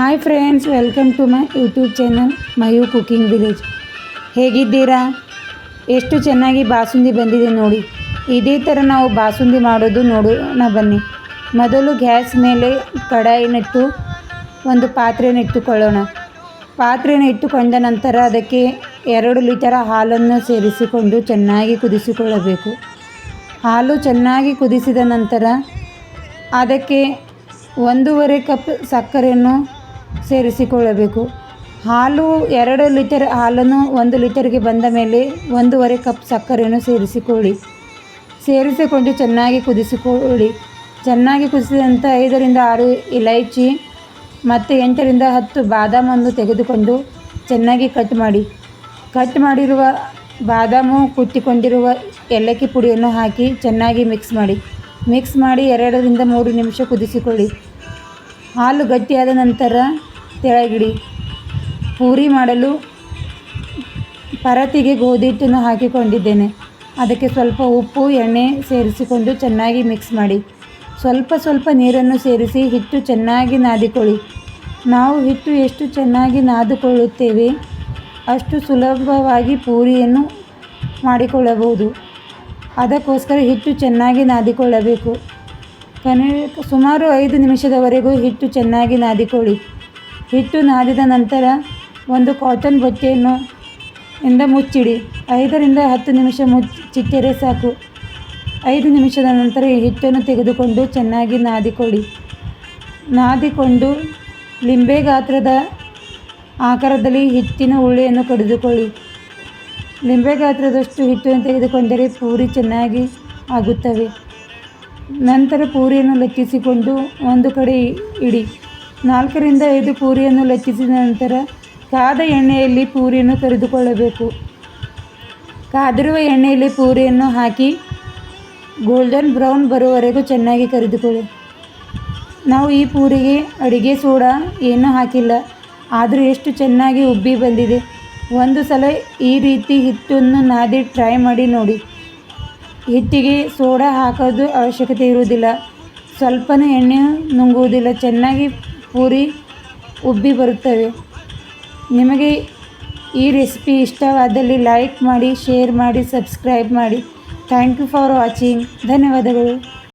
Hi friends welcome to my YouTube channel Mayu cooking village ಹೇಗಿದ್ದೀರಾ? ಎಷ್ಟು ಚೆನ್ನಾಗಿ ಬಾಸುಂದಿ ಬಂದಿದೆ ನೋಡಿ. ಇದೇ ಥರ ನಾವು ಬಾಸುಂದಿ ಮಾಡೋದು ನೋಡೋಣ ಬನ್ನಿ. ಮೊದಲು ಗ್ಯಾಸ್ ಮೇಲೆ ಕಡಾಯಿನಿಟ್ಟು ಒಂದು ಪಾತ್ರೆಯನ್ನು ಇಟ್ಟುಕೊಳ್ಳೋಣ. ಪಾತ್ರೆಯನ್ನು ಇಟ್ಟುಕೊಂಡ ನಂತರ ಅದಕ್ಕೆ ಎರಡು ಲೀಟರ್ ಹಾಲನ್ನು ಸೇರಿಸಿಕೊಂಡು ಚೆನ್ನಾಗಿ ಕುದಿಸಿಕೊಳ್ಳಬೇಕು. ಹಾಲು ಚೆನ್ನಾಗಿ ಕುದಿಸಿದ ನಂತರ ಅದಕ್ಕೆ ಒಂದೂವರೆ ಕಪ್ ಸಕ್ಕರೆಯನ್ನು ಸೇರಿಸಿಕೊಳ್ಳಬೇಕು. ಹಾಲು ಎರಡು ಲೀಟರ್ ಹಾಲನ್ನು ಒಂದು ಲೀಟರ್ಗೆ ಬಂದ ಮೇಲೆ ಒಂದೂವರೆ ಕಪ್ ಸಕ್ಕರೆಯನ್ನು ಸೇರಿಸಿಕೊಳ್ಳಿ. ಸೇರಿಸಿಕೊಂಡು ಚೆನ್ನಾಗಿ ಕುದಿಸಿಕೊಳ್ಳಿ. ಚೆನ್ನಾಗಿ ಕುದಿಸಿದಂಥ ಐದರಿಂದ ಆರು ಇಲೈಚಿ ಮತ್ತು ಎಂಟರಿಂದ ಹತ್ತು ಬಾದಾಮನ್ನು ತೆಗೆದುಕೊಂಡು ಚೆನ್ನಾಗಿ ಕಟ್ ಮಾಡಿ. ಕಟ್ ಮಾಡಿರುವ ಬಾದಾಮು ಕುಟ್ಟಿಕೊಂಡಿರುವ ಏಲಕ್ಕಿ ಪುಡಿಯನ್ನು ಹಾಕಿ ಚೆನ್ನಾಗಿ ಮಿಕ್ಸ್ ಮಾಡಿ. ಮಿಕ್ಸ್ ಮಾಡಿ ಎರಡರಿಂದ ಮೂರು ನಿಮಿಷ ಕುದಿಸಿಕೊಳ್ಳಿ. ಹಾಲು ಗಟ್ಟಿಯಾದ ನಂತರ ತೆಳಗಿಡಿ. ಪೂರಿ ಮಾಡಲು ಪರತಿಗೆ ಗೋಧಿ ಹಿಟ್ಟನ್ನು ಹಾಕಿಕೊಂಡಿದ್ದೇನೆ. ಅದಕ್ಕೆ ಸ್ವಲ್ಪ ಉಪ್ಪು, ಎಣ್ಣೆ ಸೇರಿಸಿಕೊಂಡು ಚೆನ್ನಾಗಿ ಮಿಕ್ಸ್ ಮಾಡಿ. ಸ್ವಲ್ಪ ಸ್ವಲ್ಪ ನೀರನ್ನು ಸೇರಿಸಿ ಹಿಟ್ಟು ಚೆನ್ನಾಗಿ ನಾದಿಕೊಳ್ಳಿ. ನಾವು ಹಿಟ್ಟು ಎಷ್ಟು ಚೆನ್ನಾಗಿ ನಾದಿಕೊಳ್ಳುತ್ತೇವೆ ಅಷ್ಟು ಸುಲಭವಾಗಿ ಪೂರಿಯನ್ನು ಮಾಡಿಕೊಳ್ಳಬಹುದು. ಅದಕ್ಕೋಸ್ಕರ ಹಿಟ್ಟು ಚೆನ್ನಾಗಿ ನಾದಿಕೊಳ್ಳಬೇಕು. ಕನಿ ಸುಮಾರು ಐದು ನಿಮಿಷದವರೆಗೂ ಹಿಟ್ಟು ಚೆನ್ನಾಗಿ ನಾದಿಕೊಳ್ಳಿ. ಹಿಟ್ಟು ನಾದಿದ ನಂತರ ಒಂದು ಕಾಟನ್ ಬಟ್ಟೆಯನ್ನು ಇಂದ ಮುಚ್ಚಿಡಿ. ಐದರಿಂದ ಹತ್ತು ನಿಮಿಷ ಮುಚ್ಚಿಟ್ಟರೆ ಸಾಕು. ಐದು ನಿಮಿಷದ ನಂತರ ಈ ಹಿಟ್ಟನ್ನು ತೆಗೆದುಕೊಂಡು ಚೆನ್ನಾಗಿ ನಾದಿಕೊಳ್ಳಿ. ನಾದಿಕೊಂಡು ಲಿಂಬೆ ಗಾತ್ರದ ಆಕಾರದಲ್ಲಿ ಹಿಟ್ಟಿನ ಉಳ್ಳೆಯನ್ನು ಕಡಿದುಕೊಳ್ಳಿ. ಲಿಂಬೆ ಗಾತ್ರದಷ್ಟು ಹಿಟ್ಟನ್ನು ತೆಗೆದುಕೊಂಡರೆ ಪೂರಿ ಚೆನ್ನಾಗಿ ಆಗುತ್ತವೆ. ನಂತರ ಪೂರಿಯನ್ನು ಲೆಕ್ಕಿಸಿಕೊಂಡು ಒಂದು ಕಡೆ ಇಡಿ. ನಾಲ್ಕರಿಂದ ಐದು ಪೂರಿಯನ್ನು ಲೆಕ್ಕಿಸಿದ ನಂತರ ಕಾದ ಎಣ್ಣೆಯಲ್ಲಿ ಪೂರಿಯನ್ನು ಕರೆದುಕೊಳ್ಳಬೇಕು. ಕಾದಿರುವ ಎಣ್ಣೆಯಲ್ಲಿ ಪೂರಿಯನ್ನು ಹಾಕಿ ಗೋಲ್ಡನ್ ಬ್ರೌನ್ ಬರುವವರೆಗೂ ಚೆನ್ನಾಗಿ ಕರೆದುಕೊಳ್ಳಿ. ನಾವು ಈ ಪೂರಿಗೆ ಅಡುಗೆ ಸೋಡಾ ಏನೂ ಹಾಕಿಲ್ಲ, ಆದರೂ ಎಷ್ಟು ಚೆನ್ನಾಗಿ ಉಬ್ಬಿ ಬಂದಿದೆ. ಒಂದು ಸಲ ಈ ರೀತಿ ಹಿಟ್ಟನ್ನು ನಾದಿ ಟ್ರೈ ಮಾಡಿ ನೋಡಿ. ಹಿಟ್ಟಿಗೆ ಸೋಡಾ ಹಾಕೋದು ಅವಶ್ಯಕತೆ ಇರುವುದಿಲ್ಲ. ಸ್ವಲ್ಪನೂ ಎಣ್ಣೆ ನುಂಗುವುದಿಲ್ಲ. ಚೆನ್ನಾಗಿ ಪೂರಿ ಉಬ್ಬಿ ಬರುತ್ತವೆ. ನಿಮಗೆ ಈ ರೆಸಿಪಿ ಇಷ್ಟವಾದಲ್ಲಿ ಲೈಕ್ ಮಾಡಿ, ಶೇರ್ ಮಾಡಿ, ಸಬ್ಸ್ಕ್ರೈಬ್ ಮಾಡಿ. Thank you for watching. ಧನ್ಯವಾದಗಳು.